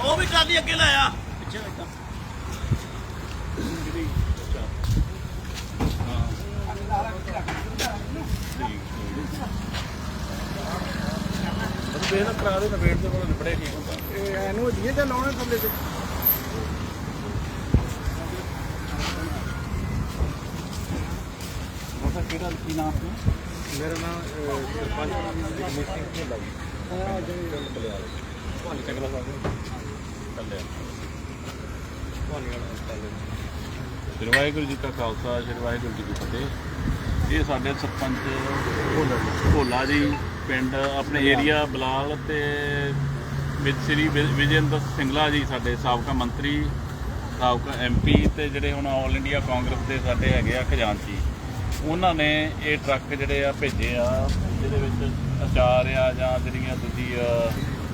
ਉਹ ਵੀ ਟਰਾਲੀ ਅੱਗੇ ਲੈ ਆ ਪਿੱਛੇ ਬੈਠਾ ਬੇਨ ਕਰਾ ਦੇ ਨਵੇੜ ਦੇ ਕੋਲ ਨਿਬੜੇ ਠੀਕ ਹੁੰਦਾ? ਇਹ ਇਹਨੂੰ ਜੀ ਤੇ ਲਾਉਣੇ ਥੱਲੇ ਤੇ। ਮੋਟਾ ਕਿਹੜਾ ਕੀ ਨਾਮ ਹੈ ਮੇਰਾ ਨਾਮ ਸਰਪੰਚ ਜਗਮੀਤ ਸਿੰਘ ਢਿੱਲਾ ਜੀ। ਹਾਂ ਜੀ ਭਾਨੀ ਚੰਗਲਾ ਸਾਹਿਬ ਕੱਲਿਆ ਭਾਨੀ ਵਾਲਾ ਸ਼੍ਰੀ ਵਾਹਿਗੁਰੂ ਜੀ ਕਾ ਖਾਲਸਾ ਸ਼੍ਰੀ ਵਾਹਿਗੁਰੂ ਜੀ ਕੀ ਫਤਿਹ। ਇਹ ਸਾਡੇ ਸਰਪੰਚ ਭੋਲਾ ਜੀ। ਪਿੰਡ, ਆਪਣੇ ਏਰੀਆ, ਬਲਾਲ ਤੇ ਵਿੱਚ ਸ੍ਰੀ ਵਿ- ਵਿਜੇਂਦਰ ਸਿੰਗਲਾ ਜੀ ਸਾਡੇ ਸਾਬਕਾ ਮੰਤਰੀ, ਸਾਬਕਾ ਐਮਪੀ ਤੇ ਜਿਹੜੇ ਹੁਣ ਆਲ ਇੰਡੀਆ ਕਾਂਗਰਸ ਦੇ ਸਾਡੇ ਹੈਗੇ ਆ ਖਜ਼ਾਨਚੀ ਉਹਨਾਂ ਨੇ ਇਹ ਟਰੱਕ ਜਿਹੜੇ ਆ ਭੇਜੇ ਆ, ਜਿਹਦੇ ਵਿੱਚ ਅਚਾਰ ਆ ਜਾਂ ਜਿਹੜੀਆਂ ਦੂਜੀ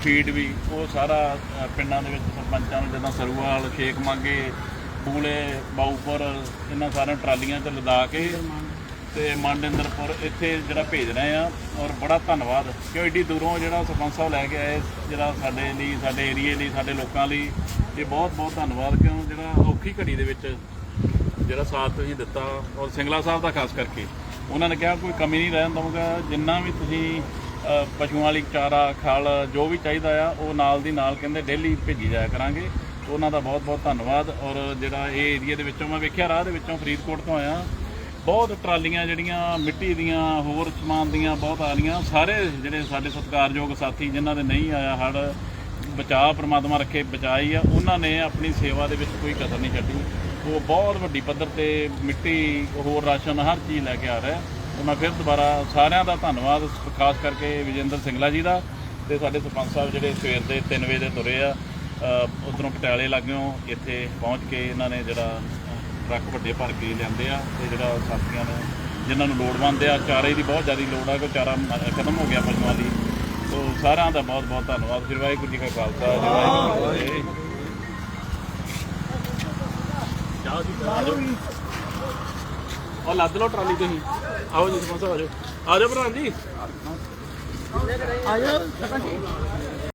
ਫੀਡ ਵੀ, ਉਹ ਸਾਰਾ ਪਿੰਡਾਂ ਦੇ ਵਿੱਚ ਸਰਪੰਚਾਂ ਨੂੰ ਜਿੱਦਾਂ ਸਰੂਵਾਲ ਸ਼ੇਖ ਮੰਗੇ, ਬੂਲੇ, ਬਾਊਪੁਰ, ਇਹਨਾਂ ਸਾਰਿਆਂ ਟਰਾਲੀਆਂ 'ਚ ਲਦਾ ਕੇ ਤੇ ਮੰਡਿੰਦਰਪੁਰ ਇੱਥੇ ਜਿਹੜਾ ਭੇਜ ਰਹੇ ਆ ਔਰ ਬੜਾ ਧੰਨਵਾਦ ਕਿਉਂ ਏਡੀ ਦੂਰੋਂ ਜਿਹੜਾ ਸਰਪੰਚ ਸਾਹਿਬ ਲੈ ਕੇ ਆਏ ਜਿਹੜਾ ਸਾਡੇ ਲਈ, ਸਾਡੇ ਏਰੀਏ ਲਈ, ਸਾਡੇ ਲੋਕਾਂ ਲਈ, ਇਹ ਬਹੁਤ ਬਹੁਤ ਧੰਨਵਾਦ ਕਿਉਂ ਜਿਹੜਾ ਔਖੀ ਘੜੀ ਦੇ ਵਿੱਚ ਜਿਹੜਾ ਸਾਥ ਤੁਸੀਂ ਦਿੱਤਾ ਔਰ ਸਿੰਗਲਾ ਸਾਹਿਬ ਦਾ ਖਾਸ ਕਰਕੇ। ਉਹਨਾਂ ਨੇ ਕਿਹਾ ਕੋਈ ਕਮੀ ਨਹੀਂ ਰਹਿਣ ਦਊਗਾ, ਜਿੰਨਾ ਵੀ ਤੁਸੀਂ ਪਸ਼ੂਆਂ ਵਾਲੀ ਚਾਰਾ, ਖਲ, ਜੋ ਵੀ ਚਾਹੀਦਾ ਆ, ਉਹ ਨਾਲ ਦੀ ਨਾਲ ਕਹਿੰਦੇ ਡੇਲੀ ਭੇਜੀ ਜਾਇਆ ਕਰਾਂਗੇ। ਉਹਨਾਂ ਦਾ ਬਹੁਤ ਬਹੁਤ ਧੰਨਵਾਦ ਔਰ ਜਿਹੜਾ ਇਹ ਏਰੀਆ ਦੇ ਵਿੱਚੋਂ ਮੈਂ ਵੇਖਿਆ, ਰਾਹ ਦੇ ਵਿੱਚੋਂ ਫਰੀਦਕੋਟ ਤੋਂ ਆਇਆ। ਬਹੁਤ ਟਰਾਲੀਆਂ ਜਿਹੜੀਆਂ ਮਿੱਟੀ ਦੀਆਂ, ਹੋਰ ਸਮਾਨ ਦੀਆਂ ਬਹੁਤ ਆ ਰਹੀਆਂ। ਸਾਰੇ ਜਿਹੜੇ ਸਾਡੇ ਸਤਿਕਾਰਯੋਗ ਸਾਥੀ ਜਿਨ੍ਹਾਂ ਦੇ ਨਹੀਂ ਆਇਆ ਹੜ ਬਚਾਅ ਪ੍ਰਮਾਤਮਾ ਰੱਖੇ, ਬਚਾਈ ਆ, ਉਹਨਾਂ ਨੇ ਆਪਣੀ ਸੇਵਾ ਦੇ ਵਿੱਚ ਕੋਈ ਕਸਰ ਨਹੀਂ ਛੱਡੀ। ਉਹ ਬਹੁਤ ਵੱਡੀ ਪੱਧਰ ਤੇ ਮਿੱਟੀ, ਹੋਰ ਰਾਸ਼ਨ, ਹਰ ਚੀਜ਼ ਲੈ ਕੇ ਆ ਰਿਹਾ ਤੇ ਮੈਂ ਫਿਰ ਦੁਬਾਰਾ ਸਾਰਿਆਂ ਦਾ ਧੰਨਵਾਦ, ਖਾਸ ਕਰਕੇ ਵਿਜੇਂਦਰ ਸਿੰਗਲਾ ਜੀ ਦਾ ਤੇ ਸਾਡੇ ਸਰਪੰਚ ਸਾਹਿਬ ਜਿਹੜੇ ਸਵੇਰ ਦੇ 3 ਵਜੇ ਦੇ ਤੁਰੇ ਆ ਉਧਰੋਂ ਪਟਿਆਲੇ ਲੱਗਿਓ ਇੱਥੇ ਪਹੁੰਚ ਕੇ ਇਹਨਾਂ ਨੇ ਜਿਹੜਾ ਟਰੱਕ ਵੱਡੇ ਭਰ ਕੇ ਲਿਆਂਦੇ ਆ ਤੇ ਜਿਹੜਾ ਸਾਥੀਆਂ ਨੂੰ ਜਿਨ੍ਹਾਂ ਨੂੰ ਲੋੜਵੰਦ ਆ, ਚਾਰੇ ਦੀ ਬਹੁਤ ਜ਼ਿਆਦਾ ਲੋੜ ਆ ਕਿ ਚਾਰਾ ਖਤਮ ਹੋ ਗਿਆ ਪਸ਼ੂਆਂ ਦੀ। ਸੋ ਸਾਰਿਆਂ ਦਾ ਬਹੁਤ ਬਹੁਤ ਧੰਨਵਾਦ। ਸ੍ਰੀ ਵਾਹਿਗੁਰੂ ਜੀ ਕਾ ਖਾਲਸਾ, ਸ੍ਰੀ ਵਾਹਿਗੁਰੂ ਜੀ ਕੀ ਫਤਿਹ। ਉਹ ਲੱਦ ਲਓ ਟਰਾਲੀ ਤੁਸੀਂ। ਆਓ ਜੀ ਆ ਜਾਓ ਆਜੋ। ਆਜੋ ਪ੍ਰਧਾਨ ਜੀ। ਆਜੋ। ਸਰਪੰਚ